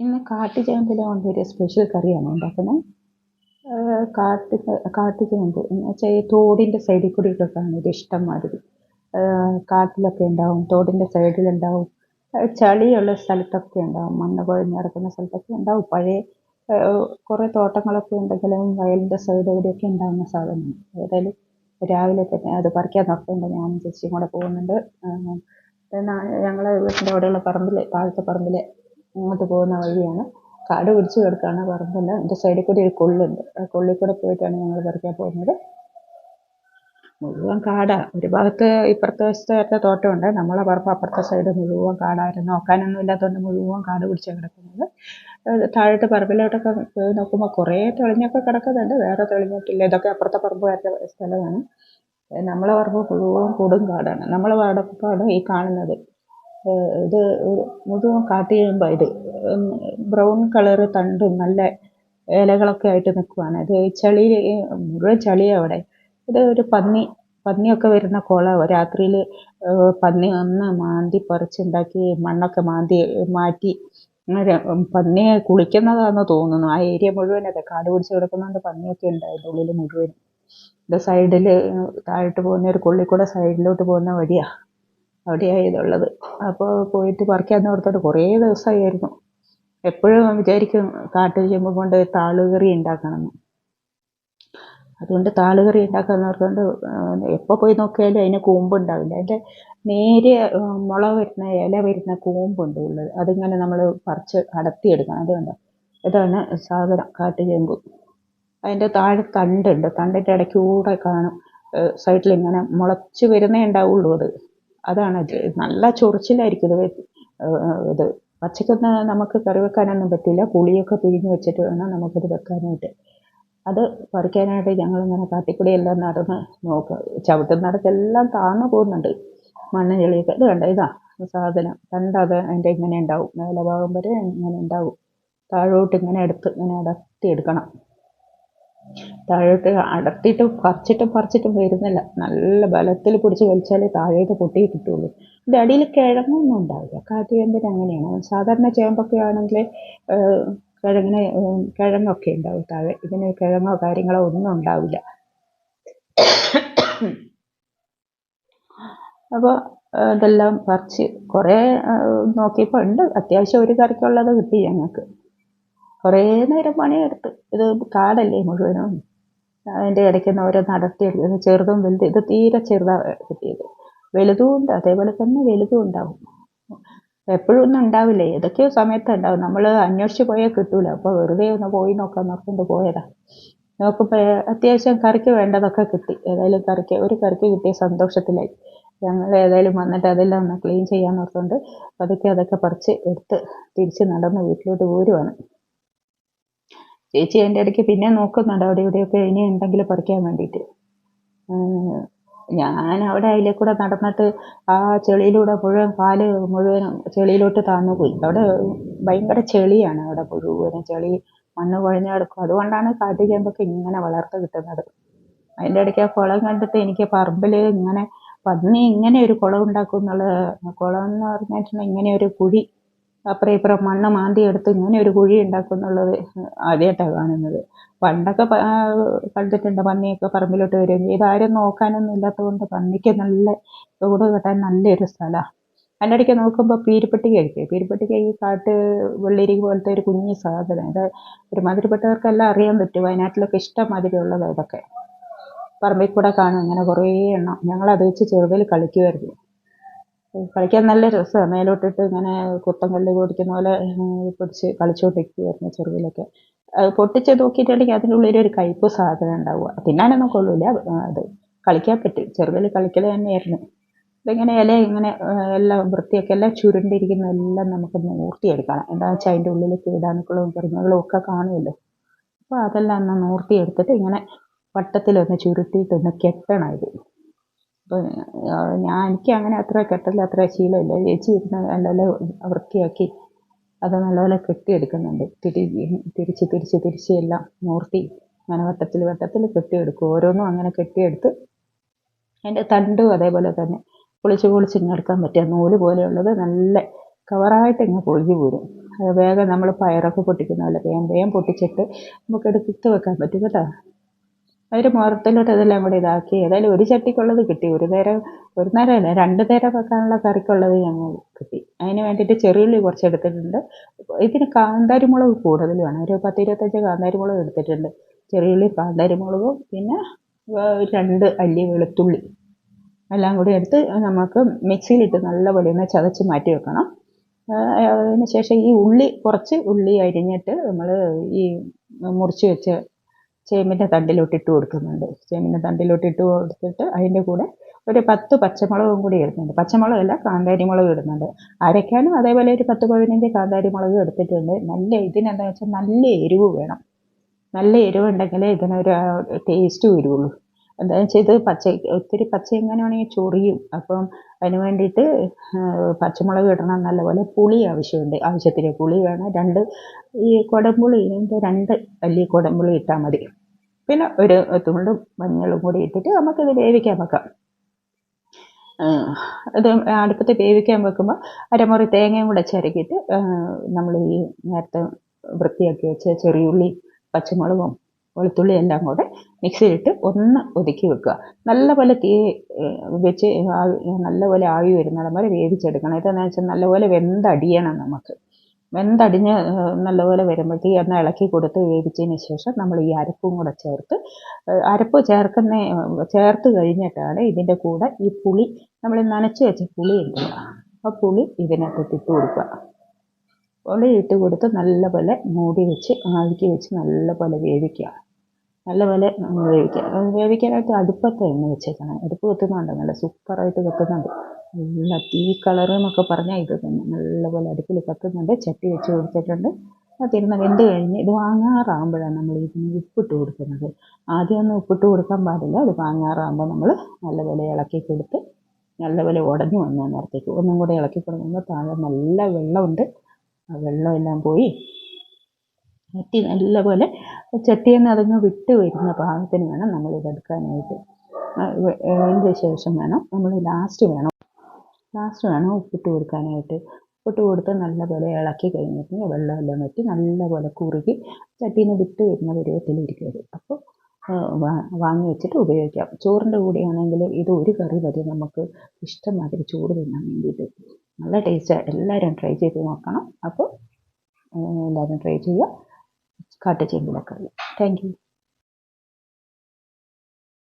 ഇന്ന് കാട്ടുചേമ്പില കൊണ്ടൊരു സ്പെഷ്യൽ കറിയാണ് ഉണ്ടാക്കുന്നത്. കാട്ട് കാട്ടുചേമ്പ് എന്ന് വെച്ചാൽ ഈ തോടിന്റെ സൈഡിൽ കൂടിയൊക്കെ കാണും ഒരു ഇഷ്ടം മാതിരി. കാട്ടിലൊക്കെ ഉണ്ടാവും തോടിന്റെ സൈഡിലുണ്ടാവും ചളിയുള്ള സ്ഥലത്തൊക്കെ ഉണ്ടാവും മണ്ണ് കുഴഞ്ഞ് കിടക്കുന്ന സ്ഥലത്തൊക്കെ ഉണ്ടാവും. പഴയ കുറേ തോട്ടങ്ങളൊക്കെ ഉണ്ടെങ്കിലും വയലിന്റെ സൈഡ് കൂടിയൊക്കെ ഉണ്ടാകുന്ന സാധനമാണ്. ഏതായാലും രാവിലെ തന്നെ അത് പറിക്കാൻ നോക്കുന്നുണ്ട് ഞാൻ ചേച്ചിയും കൂടെ പോകുന്നുണ്ട്. ഞങ്ങളെ വീട്ടിന്റെ അവിടെയുള്ള പറമ്പിൽ താഴത്തെ പറമ്പിൽ അങ്ങോട്ട് പോകുന്ന വഴിയാണ്. കാട് പിടിച്ച് കിടക്കുകയാണ് പറമ്പല്ല എന്റെ സൈഡിൽ കൂടി ഒരു കൊള്ളുണ്ട്. ആ കൊള്ളിൽ കൂടെ പോയിട്ടാണ് ഞങ്ങൾ പറിക്കാൻ പോകുന്നത്. മുഴുവൻ കാടാണ് ഒരു ഭാഗത്ത് ഇപ്പുറത്തെ വശത്തെ തോട്ടമുണ്ട്. നമ്മളെ പറമ്പ് അപ്പുറത്തെ സൈഡ് മുഴുവൻ കാടായിരുന്നു. നോക്കാനൊന്നും ഇല്ലാത്തതുകൊണ്ട് മുഴുവൻ കാട് പിടിച്ചാണ് കിടക്കുന്നത്. താഴത്തെ പറമ്പിലോട്ടൊക്കെ പോയി നോക്കുമ്പോൾ കുറേ തെളിഞ്ഞൊക്കെ കിടക്കുന്നുണ്ട്. വേറെ തെളിഞ്ഞിട്ടില്ല. ഇതൊക്കെ അപ്പുറത്തെ പറമ്പ് പറമ്പുകാരുടെ സ്ഥലമാണ്. നമ്മളെ പറമ്പ് മുഴുവൻ കൂടും കാടാണ്. നമ്മളെ പാടപ്പാണ് ഈ കാണുന്നത്. ഇത് മുഴുവൻ കാട്ടുചേമ്പാണ് ഇത് ബ്രൗൺ കളറ് തണ്ടും നല്ല ഇലകളൊക്കെ ആയിട്ട് നിൽക്കുവാണ്. ഇത് ചളി മുഴുവൻ ചളിയാണ് അവിടെ. ഇത് ഒരു പന്നി പന്നിയൊക്കെ വരുന്ന കുളമാണ് രാത്രിയിൽ പന്നി വന്ന് മാന്തി പറിച്ചുണ്ടാക്കി മണ്ണൊക്കെ മാന്തി മാറ്റി പന്നിയെ കുളിക്കുന്നതാണെന്ന് തോന്നുന്നു. ആ ഏരിയ മുഴുവൻ അതെ. കാട് പിടിച്ച് കിടക്കുന്നതുകൊണ്ട് പന്നിയൊക്കെ ഉണ്ട് അതിന്റെ ഉള്ളിൽ മുഴുവൻ ഇത് സൈഡിൽ താഴോട്ട് പോകുന്ന ഒരു കൊള്ളിക്കൂടെ സൈഡിലോട്ട് പോകുന്ന വഴിയാണ് അവിടെയാണ് ഇതുള്ളത്. അപ്പോൾ പോയിട്ട് പറിക്കാമെന്ന് ഓർത്തോട്ട് കുറേ ദിവസമായിരുന്നു എപ്പോഴും വിചാരിക്കും കാട്ടിൽ ചെമ്പ് കൊണ്ട് താളുകറി ഉണ്ടാക്കണമെന്ന് അതുകൊണ്ട് താളുകറി ഉണ്ടാക്കാമെന്ന് ഓർത്തുകൊണ്ട് എപ്പോൾ പോയി നോക്കിയാലും അതിന് കൂമ്പുണ്ടാവില്ല അതിന്റെ നേരിയ മുള വരുന്ന ഇല വരുന്ന കൂമ്പുണ്ട് ഉള്ളത്. അതിങ്ങനെ നമ്മൾ പറിച്ച് എടുക്കണം അതുകൊണ്ട്. ഇതാണ് സാധനം കാട്ടുചേമ്പ് അതിന്റെ താഴെ തണ്ടുണ്ട്. തണ്ടിന്റെ ഇടയ്ക്കൂടെ കാണും. സൈഡിൽ ഇങ്ങനെ മുളച്ച് വരുന്നേ ഉണ്ടാവുള്ളൂ അത്. അതാണ് നല്ല ചൊറിച്ചിലായിരിക്കും ഇത്. ഇത് പച്ചക്കൊന്ന് നമുക്ക് കറി വെക്കാനൊന്നും പറ്റില്ല. പുളിയൊക്കെ പിഴിഞ്ഞ് വെച്ചിട്ട് വേണം നമുക്കിത് വെക്കാനായിട്ട്. അത് പറിക്കാനായിട്ട് ഞങ്ങളിങ്ങനെ കാട്ടിക്കൂടി എല്ലാം നടന്ന് നോക്കുക ചവിട്ടുന്നിടത്തെല്ലാം താഴ്ന്നു പോകുന്നുണ്ട്. മണ്ണ് ചെളിയൊക്കെ. ഇത് കണ്ട? ഇതാ സാധനം. കണ്ടത് അതിന്റെ ഇങ്ങനെ ഉണ്ടാവും. മേലെ ഭാഗം വരെ ഇങ്ങനെ ഉണ്ടാവും. താഴോട്ട് ഇങ്ങനെ എടുത്ത് ഇങ്ങനെ അടർത്തി എടുക്കണം താഴോട്ട് അടർത്തിയിട്ട് പറിച്ചിട്ടും പറിച്ചിട്ടും വരുന്നില്ല. നല്ല ബലത്തിൽ പിടിച്ച് വലിച്ചാലേ താഴേക്ക് പൊട്ടി കിട്ടുള്ളൂ. ഇതിന്റെ അടിയിൽ കിഴങ്ങൊന്നും ഉണ്ടാവില്ല. കാട്ടുചേമ്പിന് അങ്ങനെയാണ്. സാധാരണ ചേമ്പൊക്കെ ആണെങ്കിൽ കിഴങ്ങിന് കിഴങ്ങൊക്കെ ഉണ്ടാവും. താഴെ ഇതിന് കിഴങ്ങോ കാര്യങ്ങളോ ഒന്നും ഉണ്ടാവില്ല. അപ്പോൾ ഇതെല്ലാം പറിച്ച് കുറേ നോക്കിയപ്പോൾ ഉണ്ട്. അത്യാവശ്യം ഒരു കറിക്കുള്ളത് കിട്ടി ഞങ്ങൾക്ക്. കുറേ നേരം പണിയെടുത്ത്. ഇത് കാടല്ലേ മുഴുവനും? അതിന്റെ ഇടയ്ക്ക് നിന്ന് ഓരോന്ന് അടർത്തിയെടുത്ത് ചെറുതും വലുത്. ഇത് തീരെ ചെറുതാണ് കിട്ടിയത്. വലുതും ഉണ്ട് അതേപോലെ തന്നെ വലുതും ഉണ്ടാവും. എപ്പോഴും ഒന്നും ഉണ്ടാവില്ല? ഏതൊക്കെയോ സമയത്ത് ഉണ്ടാവും. നമ്മൾ അന്വേഷിച്ച് പോയാൽ കിട്ടൂല. അപ്പോൾ വെറുതെ ഒന്ന് പോയി നോക്കാൻ നോക്കൊണ്ട് പോയതാ. നോക്കുമ്പോൾ അത്യാവശ്യം കറിക്ക് വേണ്ടതൊക്കെ കിട്ടി. ഏതായാലും കറിക്ക് ഒരു കറിക്ക് കിട്ടിയ സന്തോഷത്തിലായി. ഞങ്ങൾ ഏതായാലും വന്നിട്ട് അതെല്ലാം ഒന്ന് ക്ലീൻ ചെയ്യാൻ ഓർത്തുകൊണ്ട് പതുക്കെ അതൊക്കെ പറിച്ച് എടുത്ത് തിരിച്ച് നടന്ന് വീട്ടിലോട്ട് പോരുവാണ്. ചേച്ചി അതിന്റെ ഇടയ്ക്ക് പിന്നെ നോക്കുന്നുണ്ട് അവിടെ ഇവിടെയൊക്കെ ഇനി എന്തെങ്കിലും പറിക്കാൻ വേണ്ടിയിട്ട്. ഞാൻ അവിടെ അതിലെ കൂടെ നടന്നിട്ട് ആ ചെളിയിലൂടെ മുഴുവൻ കാൽ മുഴുവൻ ചെളിയിലോട്ട് താന്നു പോയി. അവിടെ ഭയങ്കര ചെളിയാണ് അവിടെ മുഴുവനും ചെളി മണ്ണ് കുഴഞ്ഞു കിടക്കും. അതുകൊണ്ടാണ് കാട്ടുചേമ്പൊക്കെ ഇങ്ങനെ വളർത്ത് കിട്ടുന്നത്. അതിന്റെ ഇടയ്ക്ക് ആ കുളം കണ്ടിട്ട് എനിക്ക് പറമ്പിൽ ഇങ്ങനെ പന്നി ഇങ്ങനെ ഒരു കുളം ഉണ്ടാക്കും എന്നുള്ള കുളം എന്ന് പറഞ്ഞിട്ടുണ്ടെങ്കിൽ ഇങ്ങനെ ഒരു കുഴി അപ്പുറം ഇപ്പുറം മണ്ണ് മാന്തി എടുത്ത് ഇങ്ങനെ ഒരു കുഴി ഉണ്ടാക്കുന്നുള്ളത് ആദ്യമായിട്ടാണ് കാണുന്നത്. പണ്ടൊക്കെ കണ്ടിട്ടുണ്ട് പന്നിയൊക്കെ പറമ്പിലോട്ട് വരും ഇതാരും നോക്കാനൊന്നും ഇല്ലാത്തതുകൊണ്ട് പന്നിക്ക് നല്ല തോട് കെട്ടാൻ നല്ലൊരു സ്ഥലമാണ് അതിന്റെ ഇടയ്ക്ക് നോക്കുമ്പോൾ പീരിപ്പട്ടി കഴിക്കുക പീരിപ്പട്ടിക ഈ കാട്ട് വെള്ളരി പോലത്തെ ഒരു കുഞ്ഞു സാധനം. ഇത് ഒരുമാതിരിപ്പെട്ടവർക്കെല്ലാം അറിയാൻ പറ്റും. വയനാട്ടിലൊക്കെ ഇഷ്ടം മാതിരി ഉള്ളതാണ് ഇതൊക്കെ. പറമ്പിൽ കൂടെ കാണും ഇങ്ങനെ കുറേ എണ്ണം. ഞങ്ങളത് വെച്ച് ചെറുതിൽ കളിക്കുമായിരുന്നു. കളിക്കാൻ നല്ല രസമാണ് മേലോട്ടിട്ട് ഇങ്ങനെ കുത്തങ്കല്ല് പൊടിക്കുന്ന പോലെ പിടിച്ച് കളിച്ചുകൊണ്ടിരിക്കുമായിരുന്നു ചെറുതിലൊക്കെ. പൊട്ടിച്ച് നോക്കിയിട്ടുണ്ടെങ്കിൽ അതിന്റെ ഉള്ളിൽ ഒരു കയ്പ് സാധനം ഉണ്ടാവുക. തിന്നാനൊന്നും കൊള്ളൂല അത് കളിക്കാൻ പറ്റും. ചെറുതിൽ കളിക്കൽ തന്നെയായിരുന്നു. ഇതിങ്ങനെ ഇല ഇങ്ങനെ എല്ലാം വൃത്തിയൊക്കെ എല്ലാം ചുരുണ്ടിരിക്കുന്ന എല്ലാം നമുക്ക് നൂർത്തിയെടുക്കണം. എന്താണെന്ന് വെച്ചാൽ അതിന്റെ ഉള്ളിൽ കീടാണുക്കളും കുരുങ്ങകളും ഒക്കെ കാണുമല്ലോ. അപ്പോൾ അതെല്ലാം ഒന്ന് നൂർത്തിയെടുത്തിട്ട് ഇങ്ങനെ വട്ടത്തിലൊന്ന് ചുരുട്ടിയിട്ടൊന്ന് കെട്ടണം ഇത്. ഞാൻ എനിക്ക് അങ്ങനെ അത്ര കെട്ടൽ അത്ര ശീലമില്ല. ചേച്ചി ഇരുന്ന് നല്ല വൃത്തിയാക്കി അത് നല്ലപോലെ കെട്ടിയെടുക്കുന്നുണ്ട്. തിരി തിരിച്ച് തിരിച്ച് തിരിച്ച് എല്ലാം മൂർത്തി അങ്ങനെ വട്ടത്തിൽ വട്ടത്തിൽ കെട്ടിയെടുക്കും. ഓരോന്നും അങ്ങനെ കെട്ടിയെടുത്ത് അതിന്റെ തണ്ടും അതേപോലെ തന്നെ പൊളിച്ച് പൊളിച്ച് ഇങ്ങനെ എടുക്കാൻ പറ്റിയ നൂൽ പോലെയുള്ളത് നല്ല കവറായിട്ട് ഇങ്ങനെ പൊളിഞ്ഞു പോരും. അത് വേഗം നമ്മൾ പയറൊക്കെ പൊട്ടിക്കുന്ന പോലെ വേഗം വേഗം പൊട്ടിച്ചിട്ട് നമുക്ക് എടുത്ത് വെക്കാൻ പറ്റും കേട്ടോ. അതിന്റെ മുറത്തിലോട്ട് ഇതെല്ലാം കൂടി ഇതാക്കി. ഏതായാലും ഒരു ചട്ടിക്കുള്ളത് കിട്ടി. ഒരു നേരം ഒരു നേരമല്ല രണ്ട് നേരം വെക്കാനുള്ള കറിക്കുള്ളത് ഞങ്ങൾ കിട്ടി. അതിന് വേണ്ടിയിട്ട് ചെറിയുള്ളി കുറച്ച് എടുത്തിട്ടുണ്ട്. ഇതിന് കാന്താരിമുളക് കൂടുതൽ വേണം. ഒരു പത്ത് ഇരുപത്തഞ്ച് കാന്താരിമുളക് എടുത്തിട്ടുണ്ട്. ചെറിയുള്ളി കാന്താരിമുളകും പിന്നെ രണ്ട് അല്ലി വെളുത്തുള്ളി എല്ലാം കൂടി എടുത്ത് നമുക്ക് മിക്സിയിലിട്ട് നല്ലപോലെ ഒന്ന് ചതച്ച് മാറ്റി വെക്കണം. അതിന് ശേഷം ഈ ഉള്ളി കുറച്ച് ഉള്ളി അരിഞ്ഞിട്ട് നമ്മൾ ഈ മുറിച്ച് വെച്ച ചേമ്പിന്റെ തണ്ടിലോട്ട് ഇട്ട് കൊടുക്കുന്നുണ്ട്. ചേമ്പിന്റെ തണ്ടിലോട്ട് ഇട്ട് കൊടുത്തിട്ട് അതിന്റെ കൂടെ ഒരു പത്ത് പച്ചമുളകും കൂടി ഇടുന്നുണ്ട്. പച്ചമുളകല്ല കാന്താരി മുളക് ഇടുന്നുണ്ട്. അരയ്ക്കാനും അതേപോലെ ഒരു പത്ത് പതിനഞ്ച് കാന്താരി മുളക് എടുത്തിട്ടുണ്ട്. നല്ല ഇതിനെന്താ വെച്ചാൽ നല്ല എരിവ് വേണം. നല്ല എരിവുണ്ടെങ്കിലേ ഇതിനൊരു ടേസ്റ്റ് വരുള്ളൂ. എന്താണെന്ന് വെച്ചാൽ ഇത് പച്ച ഒത്തിരി പച്ച എങ്ങനെയാണെങ്കിൽ ചൊറിയും. അപ്പം അതിന് വേണ്ടിയിട്ട് പച്ചമുളക് ഇടണം നല്ലപോലെ. പുളി ആവശ്യമുണ്ട്. ആവശ്യത്തിന് പുളി വേണം. രണ്ട് ഈ കുടംപുളി രണ്ട് അല്ലി കുടംപുളി ഇട്ടാൽ മതി. പിന്നെ ഒരു തുണ്ടും മഞ്ഞളും കൂടി ഇട്ടിട്ട് നമുക്കിത് വേവിക്കാൻ വെക്കാം. ഇത് അടുപ്പത്ത് വേവിക്കാൻ വെക്കുമ്പോൾ അരമുറി തേങ്ങയും കൂടെ ചിരകിയിട്ട് നമ്മൾ ഈ നേരത്തെ വൃത്തിയാക്കി വെച്ച ചെറിയുള്ളി പച്ചമുളകും വെളുത്തുള്ളി എല്ലാം കൂടെ മിക്സിയിലിട്ട് ഒന്ന് ഒതുക്കി വെക്കുക. നല്ലപോലെ തീ വെച്ച് നല്ലപോലെ ആവി വരുന്നിടം വരെ വേവിച്ചെടുക്കണം. ഇതെന്ന് വെച്ചാൽ നല്ലപോലെ വെന്തടിയണം നമുക്ക്. വെന്തടിഞ്ഞ് നല്ലപോലെ വരുമ്പോഴത്തേക്ക് ഒന്ന് ഇളക്കി കൊടുത്ത് വേവിച്ചതിന് ശേഷം നമ്മൾ ഈ അരപ്പും കൂടെ ചേർത്ത് അരപ്പ് ചേർക്കുന്ന ചേർത്ത് കഴിഞ്ഞിട്ടാണ് ഇതിന്റെ കൂടെ ഈ പുളി നമ്മൾ നനച്ച് വെച്ച പുളി ഉണ്ടല്ലോ ആ പുളി ഇതിനകത്ത് ഇട്ട് കൊടുക്കുക. പുളി ഇട്ട് കൊടുത്ത് നല്ലപോലെ മൂടി വെച്ച് ആഴ്ക്കി വെച്ച് നല്ലപോലെ വേവിക്കുക. നല്ലപോലെ വേവിക്കുക. വേവിക്കാനായിട്ട് അടുപ്പത്ത് എണ്ണ വെച്ചേക്കണം. അടുപ്പ് കത്തുന്നുണ്ട് നല്ല സൂപ്പറായിട്ട് കത്തുന്നുണ്ട് നല്ല തീ കളർ എന്നൊക്കെ പറഞ്ഞാൽ ഇത് തന്നെ. നല്ലപോലെ അടുപ്പിൽ കത്തുന്നുണ്ട്. ചട്ടി വെച്ച് കൊടുത്തിട്ടുണ്ട്. അതിരുന്ന് വെന്ത് കഴിഞ്ഞ് ഇത് വാങ്ങാറാകുമ്പോഴാണ് നമ്മൾ ഇതിന് ഉപ്പിട്ട് കൊടുക്കുന്നത്. ആദ്യമൊന്നും ഉപ്പിട്ട് കൊടുക്കാൻ പാടില്ല. അത് വാങ്ങാറാകുമ്പോൾ നമ്മൾ നല്ലപോലെ ഇളക്കി കൊടുത്ത് നല്ലപോലെ ഉടഞ്ഞു വന്നു നേരത്തേക്ക് ഒന്നും കൂടെ ഇളക്കി കൊടുക്കുമ്പോൾ താഴെ നല്ല വെള്ളമുണ്ട്. ആ വെള്ളമെല്ലാം പോയി ചട്ടി നല്ലപോലെ ചട്ടിയിൽ നിന്ന് അതങ്ങ് വിട്ട് വരുന്ന പാകത്തിന് വേണം നമ്മൾ ഇതെടുക്കാനായിട്ട് അതിന്റെ ശേഷം വേണം നമ്മൾ ലാസ്റ്റ് വേണം. ലാസ്റ്റ് വേണം ഉപ്പിട്ട് കൊടുക്കാനായിട്ട്. ഉപ്പിട്ട് കൊടുത്ത് നല്ലപോലെ ഇളക്കി കഴിഞ്ഞിട്ട് വെള്ളമെല്ലാം വറ്റി നല്ലപോലെ കുറുകി ചട്ടിയിൽ വിട്ട് വരുന്ന പരുവത്തിലിരിക്കും അത് അപ്പോൾ വാങ്ങി വെച്ചിട്ട് ഉപയോഗിക്കാം. ചോറിന്റെ കൂടെയാണെങ്കിൽ ഇത് ഒരു കറി മതി. നമുക്ക് ഇഷ്ടമാതിരി ചോറ് തിന്നാൻ വേണ്ടിയിട്ട്. നല്ല ടേസ്റ്റാണ് എല്ലാവരും ട്രൈ ചെയ്ത് നോക്കണം. അപ്പോൾ എല്ലാവരും ട്രൈ ചെയ്യുക. കാട്ടുചേമ്പിലക്കറി താങ്ക് യു